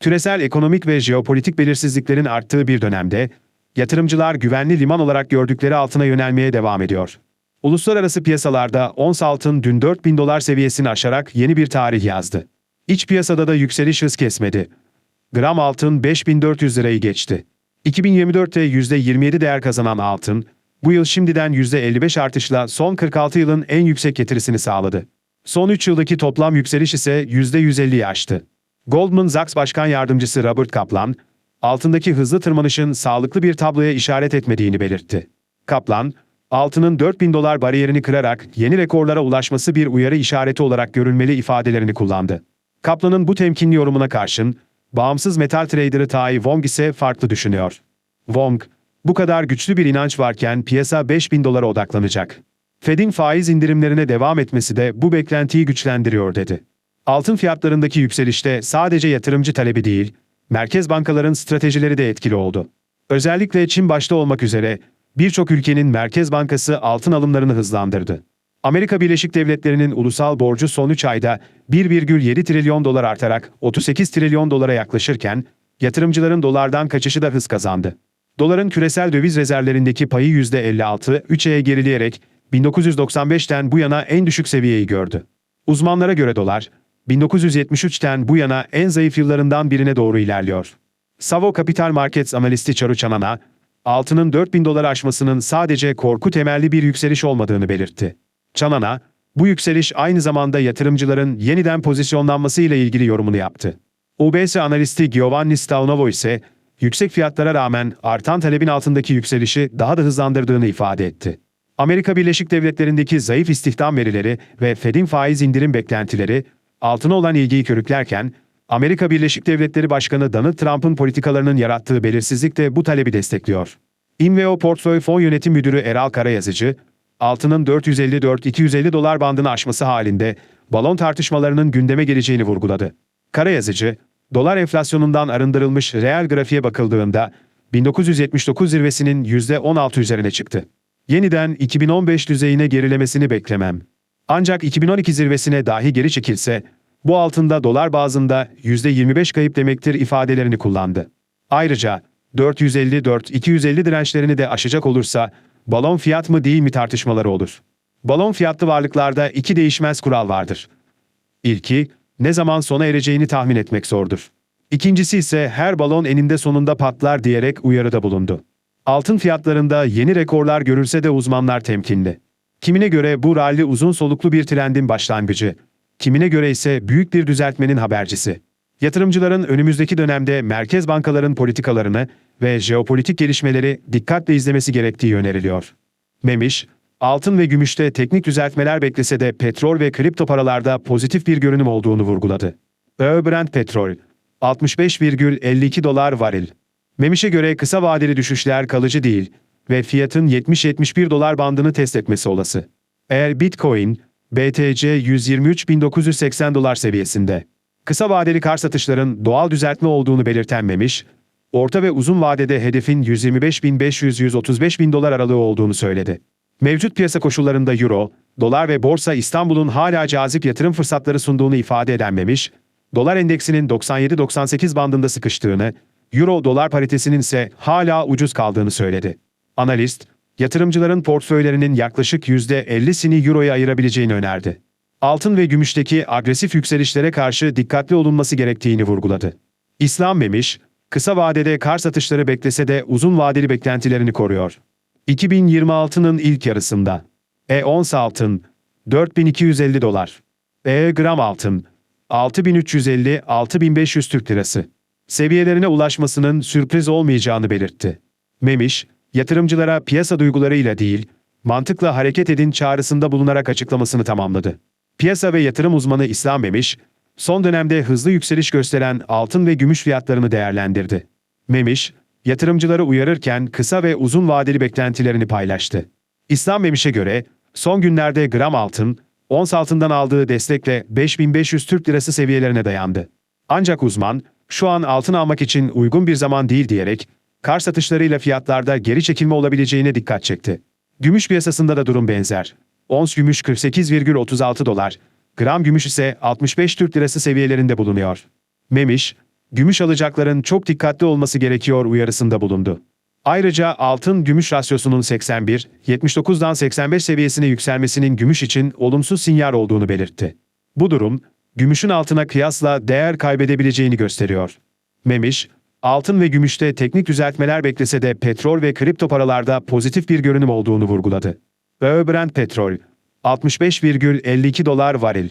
Küresel ekonomik ve jeopolitik belirsizliklerin arttığı bir dönemde, yatırımcılar güvenli liman olarak gördükleri altına yönelmeye devam ediyor. Uluslararası piyasalarda ons altın dün 4000 dolar seviyesini aşarak yeni bir tarih yazdı. İç piyasada da yükseliş hız kesmedi. Gram altın 5400 lirayı geçti. 2024'te %27 değer kazanan altın, bu yıl şimdiden %55 artışla son 46 yılın en yüksek getirisini sağladı. Son 3 yıldaki toplam yükseliş ise %150'yi aştı. Goldman Sachs Başkan Yardımcısı Robert Kaplan, altındaki hızlı tırmanışın sağlıklı bir tabloya işaret etmediğini belirtti. Kaplan, altının 4000 dolar bariyerini kırarak yeni rekorlara ulaşması bir uyarı işareti olarak görülmeli ifadelerini kullandı. Kaplan'ın bu temkinli yorumuna karşın, bağımsız metal traderı Tai Wong ise farklı düşünüyor. Wong, bu kadar güçlü bir inanç varken piyasa 5000 dolara odaklanacak. Fed'in faiz indirimlerine devam etmesi de bu beklentiyi güçlendiriyor dedi. Altın fiyatlarındaki yükselişte sadece yatırımcı talebi değil, merkez bankaların stratejileri de etkili oldu. Özellikle Çin başta olmak üzere birçok ülkenin merkez bankası altın alımlarını hızlandırdı. Amerika Birleşik Devletleri'nin ulusal borcu son 3 ayda 1,7 trilyon dolar artarak 38 trilyon dolara yaklaşırken, yatırımcıların dolardan kaçışı da hız kazandı. Doların küresel döviz rezervlerindeki payı %56, 3'e gerileyerek 1995'ten bu yana en düşük seviyeyi gördü. Uzmanlara göre dolar, 1973'ten bu yana en zayıf yıllarından birine doğru ilerliyor. Savo Capital Markets analisti Charu Chanana, altının 4000 dolar aşmasının sadece korku temelli bir yükseliş olmadığını belirtti. Chanana, bu yükseliş aynı zamanda yatırımcıların yeniden pozisyonlanması ile ilgili yorumunu yaptı. UBS analisti Giovanni Staunovo ise, yüksek fiyatlara rağmen artan talebin altındaki yükselişi daha da hızlandırdığını ifade etti. Amerika Birleşik Devletleri'ndeki zayıf istihdam verileri ve Fed'in faiz indirim beklentileri, altına olan ilgiyi körüklerken, Amerika Birleşik Devletleri Başkanı Donald Trump'ın politikalarının yarattığı belirsizlik de bu talebi destekliyor. Inveo Portföy Fon Yönetim Müdürü Eral Karayazıcı, altının 454-250 dolar bandını aşması halinde balon tartışmalarının gündeme geleceğini vurguladı. Karayazıcı, dolar enflasyonundan arındırılmış reel grafiğe bakıldığında 1979 zirvesinin %16 üzerine çıktı. Yeniden 2015 düzeyine gerilemesini beklemem. Ancak 2012 zirvesine dahi geri çekilse, bu altında dolar bazında %25 kayıp demektir ifadelerini kullandı. Ayrıca 454-250 dirençlerini de aşacak olursa balon fiyat mı değil mi tartışmaları olur. Balon fiyatlı varlıklarda iki değişmez kural vardır. İlki, ne zaman sona ereceğini tahmin etmek zordur. İkincisi ise her balon eninde sonunda patlar diyerek uyarıda bulundu. Altın fiyatlarında yeni rekorlar görülse de uzmanlar temkinli. Kimine göre bu ralli uzun soluklu bir trendin başlangıcı, kimine göre ise büyük bir düzeltmenin habercisi. Yatırımcıların önümüzdeki dönemde merkez bankaların politikalarını ve jeopolitik gelişmeleri dikkatle izlemesi gerektiği öneriliyor. Memiş, altın ve gümüşte teknik düzeltmeler beklese de petrol ve kripto paralarda pozitif bir görünüm olduğunu vurguladı. Ö petrol 65,52 dolar varil. Memiş'e göre kısa vadeli düşüşler kalıcı değil ve fiyatın 70-71 dolar bandını test etmesi olası. Eğer Bitcoin, BTC 123.980 dolar seviyesinde. Kısa vadeli kar satışların doğal düzeltme olduğunu belirten Memiş, orta ve uzun vadede hedefin 125.500-135.000 dolar aralığı olduğunu söyledi. Mevcut piyasa koşullarında Euro, dolar ve borsa İstanbul'un hala cazip yatırım fırsatları sunduğunu ifade eden Memiş, dolar endeksinin 97-98 bandında sıkıştığını, Euro dolar paritesinin ise hala ucuz kaldığını söyledi. Analist, yatırımcıların portföylerinin yaklaşık %50'sini Euro'ya ayırabileceğini önerdi. Altın ve gümüşteki agresif yükselişlere karşı dikkatli olunması gerektiğini vurguladı. İslam Memiş, kısa vadede kar satışları beklese de uzun vadeli beklentilerini koruyor. 2026'nın ilk yarısında E ons altın 4250 dolar. E gram altın 6350-6500 Türk lirası. Seviyelerine ulaşmasının sürpriz olmayacağını belirtti. Memiş, yatırımcılara piyasa duygularıyla değil, mantıkla hareket edin çağrısında bulunarak açıklamasını tamamladı. Piyasa ve yatırım uzmanı İslam Memiş, son dönemde hızlı yükseliş gösteren altın ve gümüş fiyatlarını değerlendirdi. Memiş, yatırımcıları uyarırken kısa ve uzun vadeli beklentilerini paylaştı. İslam Memiş'e göre, son günlerde gram altın, ons altından aldığı destekle 5500 Türk lirası seviyelerine dayandı. Ancak uzman, şu an altın almak için uygun bir zaman değil diyerek, kar satışlarıyla fiyatlarda geri çekilme olabileceğine dikkat çekti. Gümüş piyasasında da durum benzer. Ons gümüş 48,36 dolar, gram gümüş ise 65 Türk lirası seviyelerinde bulunuyor. Memiş, gümüş alacakların çok dikkatli olması gerekiyor uyarısında bulundu. Ayrıca altın gümüş rasyosunun 81, 79'dan 85 seviyesine yükselmesinin gümüş için olumsuz sinyal olduğunu belirtti. Bu durum, gümüşün altına kıyasla değer kaybedebileceğini gösteriyor. Memiş, altın ve gümüşte teknik düzeltmeler beklese de petrol ve kripto paralarda pozitif bir görünüm olduğunu vurguladı. Ve Brent petrol, 65,52 dolar varil.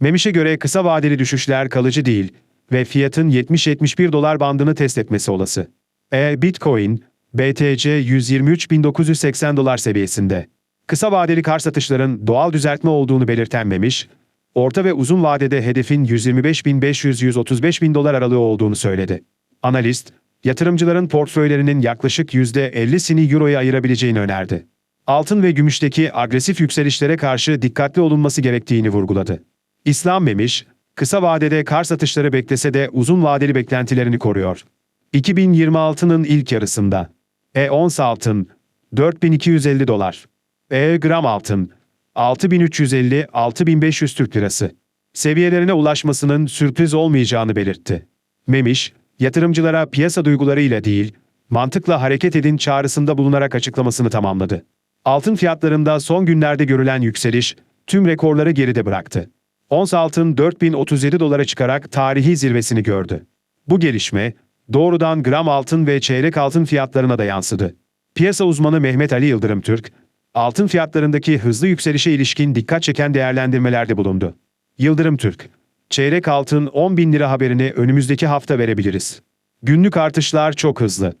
Memiş'e göre kısa vadeli düşüşler kalıcı değil ve fiyatın 70-71 dolar bandını test etmesi olası. E Bitcoin, BTC 123.980 dolar seviyesinde. Kısa vadeli kar satışların doğal düzeltme olduğunu belirten Memiş, orta ve uzun vadede hedefin 125.500-135.000 dolar aralığı olduğunu söyledi. Analist, yatırımcıların portföylerinin yaklaşık %50'sini Euro'ya ayırabileceğini önerdi. Altın ve gümüşteki agresif yükselişlere karşı dikkatli olunması gerektiğini vurguladı. İslam Memiş, kısa vadede kar satışları beklese de uzun vadeli beklentilerini koruyor. 2026'nın ilk yarısında E-ons altın 4250 dolar, E-gram altın 6350-6500 Türk lirası seviyelerine ulaşmasının sürpriz olmayacağını belirtti. Memiş, yatırımcılara piyasa duygularıyla değil, mantıkla hareket edin çağrısında bulunarak açıklamasını tamamladı. Altın fiyatlarında son günlerde görülen yükseliş tüm rekorları geride bıraktı. Ons altın 4037 dolara çıkarak tarihi zirvesini gördü. Bu gelişme doğrudan gram altın ve çeyrek altın fiyatlarına da yansıdı. Piyasa uzmanı Mehmet Ali Yıldırım Türk, altın fiyatlarındaki hızlı yükselişe ilişkin dikkat çeken değerlendirmelerde bulundu. Yıldırım Türk, çeyrek altın 10 bin lira haberini önümüzdeki hafta verebiliriz. Günlük artışlar çok hızlı.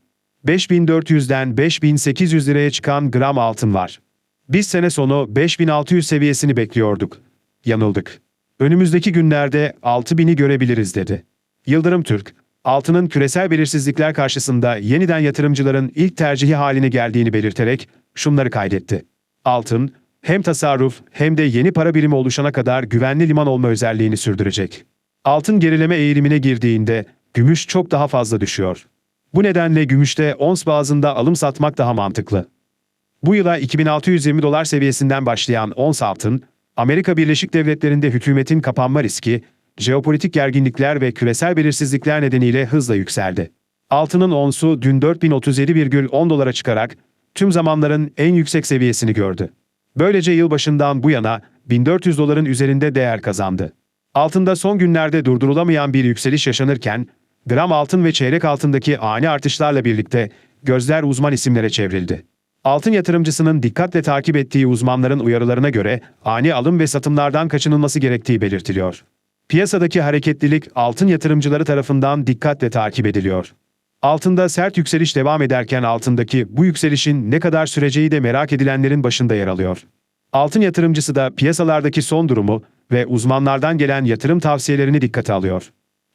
5400'den 5800 liraya çıkan gram altın var. Biz sene sonu 5600 seviyesini bekliyorduk. Yanıldık. Önümüzdeki günlerde 6000'i görebiliriz dedi. Yıldırım Türk, altının küresel belirsizlikler karşısında yeniden yatırımcıların ilk tercihi haline geldiğini belirterek şunları kaydetti. Altın, hem tasarruf hem de yeni para birimi oluşana kadar güvenli liman olma özelliğini sürdürecek. Altın gerileme eğilimine girdiğinde gümüş çok daha fazla düşüyor. Bu nedenle gümüşte ons bazında alım satmak daha mantıklı. Bu yıla 2620 dolar seviyesinden başlayan ons altın, Amerika Birleşik Devletleri'nde hükümetin kapanma riski, jeopolitik gerginlikler ve küresel belirsizlikler nedeniyle hızla yükseldi. Altının onsu dün 4037,10 dolara çıkarak tüm zamanların en yüksek seviyesini gördü. Böylece yılbaşından bu yana 1400 doların üzerinde değer kazandı. Altında son günlerde durdurulamayan bir yükseliş yaşanırken, gram altın ve çeyrek altındaki ani artışlarla birlikte gözler uzman isimlere çevrildi. Altın yatırımcısının dikkatle takip ettiği uzmanların uyarılarına göre ani alım ve satımlardan kaçınılması gerektiği belirtiliyor. Piyasadaki hareketlilik altın yatırımcıları tarafından dikkatle takip ediliyor. Altında sert yükseliş devam ederken altındaki bu yükselişin ne kadar süreceği de merak edilenlerin başında yer alıyor. Altın yatırımcısı da piyasalardaki son durumu ve uzmanlardan gelen yatırım tavsiyelerini dikkate alıyor.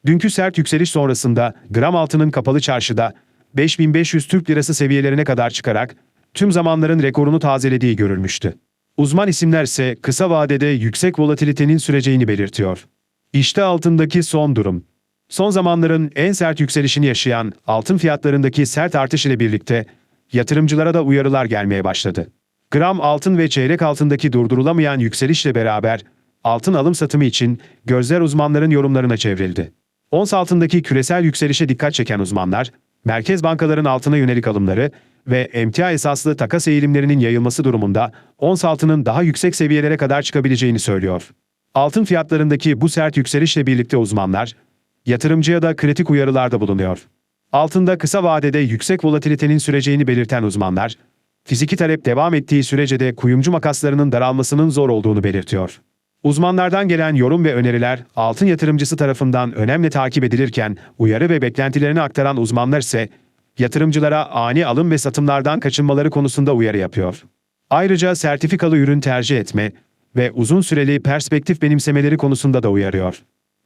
Dünkü sert yükseliş sonrasında gram altının kapalı çarşıda 5500 Türk Lirası seviyelerine kadar çıkarak tüm zamanların rekorunu tazelediği görülmüştü. Uzman isimler ise kısa vadede yüksek volatilitenin süreceğini belirtiyor. İşte altındaki son durum. Son zamanların en sert yükselişini yaşayan altın fiyatlarındaki sert artış ile birlikte yatırımcılara da uyarılar gelmeye başladı. Gram altın ve çeyrek altındaki durdurulamayan yükselişle beraber altın alım satımı için gözler uzmanların yorumlarına çevrildi. Ons altındaki küresel yükselişe dikkat çeken uzmanlar, merkez bankaların altına yönelik alımları ve emtia esaslı takas eğilimlerinin yayılması durumunda ons altının daha yüksek seviyelere kadar çıkabileceğini söylüyor. Altın fiyatlarındaki bu sert yükselişle birlikte uzmanlar, yatırımcıya da kritik uyarılarda bulunuyor. Altında kısa vadede yüksek volatilitenin süreceğini belirten uzmanlar, fiziki talep devam ettiği sürece de kuyumcu makaslarının daralmasının zor olduğunu belirtiyor. Uzmanlardan gelen yorum ve öneriler altın yatırımcısı tarafından önemli takip edilirken uyarı ve beklentilerini aktaran uzmanlar ise yatırımcılara ani alım ve satımlardan kaçınmaları konusunda uyarı yapıyor. Ayrıca sertifikalı ürün tercih etme ve uzun süreli perspektif benimsemeleri konusunda da uyarıyor.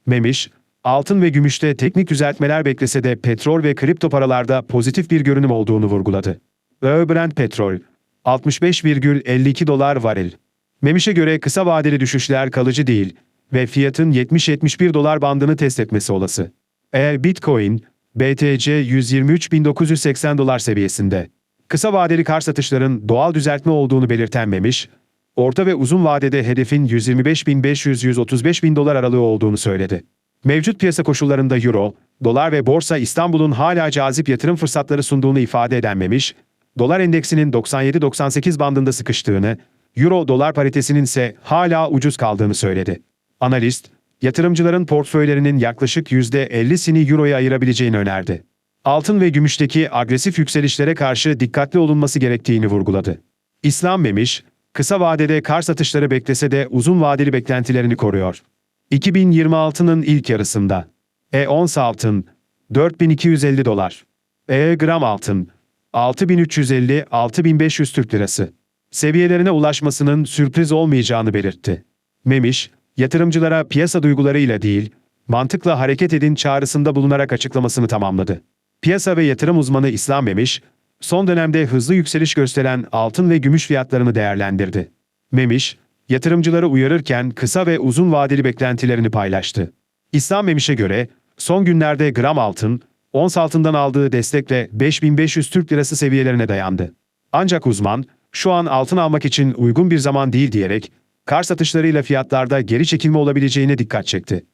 Memiş, altın ve gümüşte teknik düzeltmeler beklese de petrol ve kripto paralarda pozitif bir görünüm olduğunu vurguladı. Brent petrol 65,52 dolar varil. Memiş'e göre kısa vadeli düşüşler kalıcı değil ve fiyatın 70-71 dolar bandını test etmesi olası. Eğer Bitcoin, BTC 123.980 dolar seviyesinde. Kısa vadeli kar satışların doğal düzeltme olduğunu belirten Memiş, orta ve uzun vadede hedefin 125.500-135.000 dolar aralığı olduğunu söyledi. Mevcut piyasa koşullarında Euro, dolar ve borsa İstanbul'un hala cazip yatırım fırsatları sunduğunu ifade eden Memiş, dolar endeksinin 97-98 bandında sıkıştığını, euro dolar paritesinin ise hala ucuz kaldığını söyledi. Analist, yatırımcıların portföylerinin yaklaşık %50'sini euroya ayırabileceğini önerdi. Altın ve gümüşteki agresif yükselişlere karşı dikkatli olunması gerektiğini vurguladı. İslam Memiş, kısa vadede kar satışları beklese de uzun vadeli beklentilerini koruyor. 2026'nın ilk yarısında E11 altın 4250 dolar, E gram altın 6350-6500 Türk lirası seviyelerine ulaşmasının sürpriz olmayacağını belirtti. Memiş, yatırımcılara piyasa duygularıyla değil, mantıkla hareket edin çağrısında bulunarak açıklamasını tamamladı. Piyasa ve yatırım uzmanı İslam Memiş, son dönemde hızlı yükseliş gösteren altın ve gümüş fiyatlarını değerlendirdi. Memiş, yatırımcıları uyarırken kısa ve uzun vadeli beklentilerini paylaştı. İslam Memiş'e göre son günlerde gram altın, ons altından aldığı destekle 5500 Türk Lirası seviyelerine dayandı. Ancak uzman, şu an altın almak için uygun bir zaman değil diyerek, kar satışlarıyla fiyatlarda geri çekilme olabileceğine dikkat çekti.